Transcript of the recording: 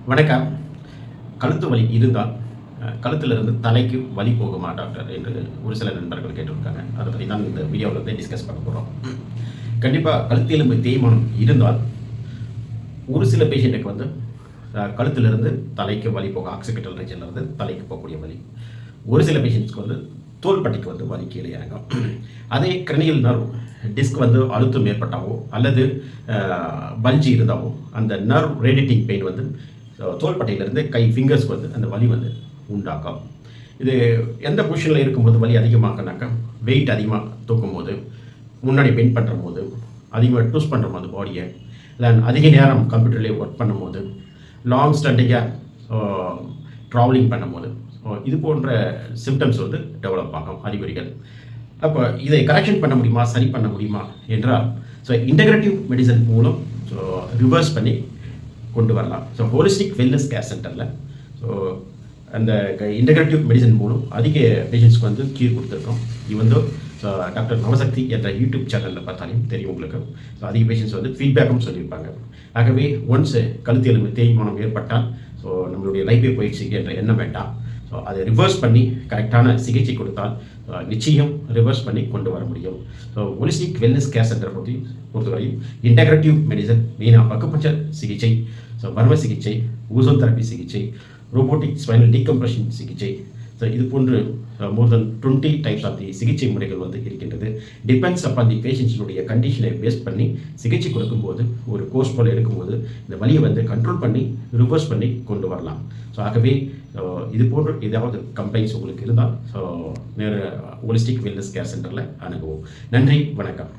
வணக்கம். கழுத்து வலி இருந்தால் கழுத்திலிருந்து தலைக்கு வலி போகுமா டாக்டர் என்று ஒரு சில நண்பர்கள் கேட்டிருக்காங்க. அதை பற்றி தான் இந்த வீடியோவில் வந்து டிஸ்கஸ் பண்ண போகிறோம் கண்டிப்பாக கழுத்தெலும்பு தேய்மானம் இருந்தால் ஒரு சில பேஷண்ட்டுக்கு வந்து கழுத்திலிருந்து தலைக்கு வலி போகும் ஆக்சிபிட்டல் ரீஜன்லேருந்து தலைக்கு போகக்கூடிய வலி. ஒரு சில பேஷண்ட்ஸ்க்கு வந்து தோள்பட்டிக்கு வந்து வலி கீழே இறங்கும். அதே கிரணியல் நர்வ் டிஸ்க் வந்து அழுத்தம் ஏற்பட்டாவோ அல்லது பல்ஜி இருந்தாவோ அந்த நர்வ் ரேடிட்டிங் பெயின் வந்து தோள்பட்டையிலேருந்து கை ஃபிங்கர்ஸ்க்கு வந்து அந்த வலி வந்து உண்டாக்கும். இது எந்த பொசிஷனில் இருக்கும்போது வலி அதிகமாகனாக்கா வெயிட் அதிகமாக தூக்கும் போது முன்னாடி பெயின் பண்ணுற போது அதிகமாக டூஸ் பண்ணுற போது பாடியை இல்லை அதிக நேரம் கம்ப்யூட்டர்லேயே ஒர்க் பண்ணும்போது லாங் ஸ்டண்டிங்காக ட்ராவலிங் பண்ணும்போது இது போன்ற சிம்டம்ஸ் வந்து டெவலப் ஆகும் அறிகுறிகள். அப்போ இதை கரெக்ஷன் பண்ண முடியுமா சரி பண்ண முடியுமா என்றால் ஸோ இன்டகிரேட்டிவ் மெடிசன் மூலம் ஸோ ரிவர்ஸ் பண்ணி கொண்டு வரலாம். ஸோ ஹோலிஸ்டிக் வெல்னஸ் கேர் சென்டரில் ஸோ அந்த இன்டகிரேட்டிவ் மெடிசன் மூலம் அதிக பேஷண்ட்ஸ்க்கு வந்து கியூர் கொடுத்துருக்கோம். இது வந்து ஸோ டாக்டர் நவசக்தி என்ற யூடியூப் சேனலில் பார்த்தாலையும் தெரியும் உங்களுக்கு. ஸோ அதிக பேஷண்ட்ஸ் வந்து ஃபீட்பேக்கும் சொல்லியிருப்பாங்க. ஆகவே ஒன்ஸ் கழுத்து எலும்பு தேய்மானம் ஏற்பட்டால் ஸோ நம்மளுடைய லைஃபே போயிடுச்சு என்ற எண்ணம் வேண்டாம். ஸோ அதை ரிவர்ஸ் பண்ணி கரெக்டான சிகிச்சை கொடுத்தால் நிச்சயம் ரிவர்ஸ் பண்ணி கொண்டு வர முடியும். So holistic wellness care center பற்றி பொறுத்தவரையும் இன்டகிரேட்டிவ் மெடிசன் மெயினாக அக்குபஞ்சர் சிகிச்சை ஸோ மர்ம சிகிச்சை ஊசோன் தெரப்பி சிகிச்சை ரோபோட்டிக் ஸ்பைனல் டீகம்ப்ரஷன் சிகிச்சை ஸோ இது போன்று more than twenty types of the சிகிச்சை முறைகள் வந்து இருக்கின்றது. டிபெண்ட்ஸ் அப்பான் தி பேஷண்ட்ஸினுடைய கண்டிஷனை பேஸ் பண்ணி சிகிச்சை கொடுக்கும்போது ஒரு கோர்ஸ் போல் எடுக்கும்போது இந்த வலியை வந்து கண்ட்ரோல் பண்ணி ரிவர்ஸ் பண்ணி கொண்டு வரலாம். ஸோ ஆகவே uh, இது போன்ற ஏதாவது கம்ப்ளைண்ட்ஸ் உங்களுக்கு இருந்தால் ஸோ நேர ஹோலிஸ்டிக் வெல்னஸ் கேர் சென்டரில் அணுகுவோம். நன்றி வணக்கம்.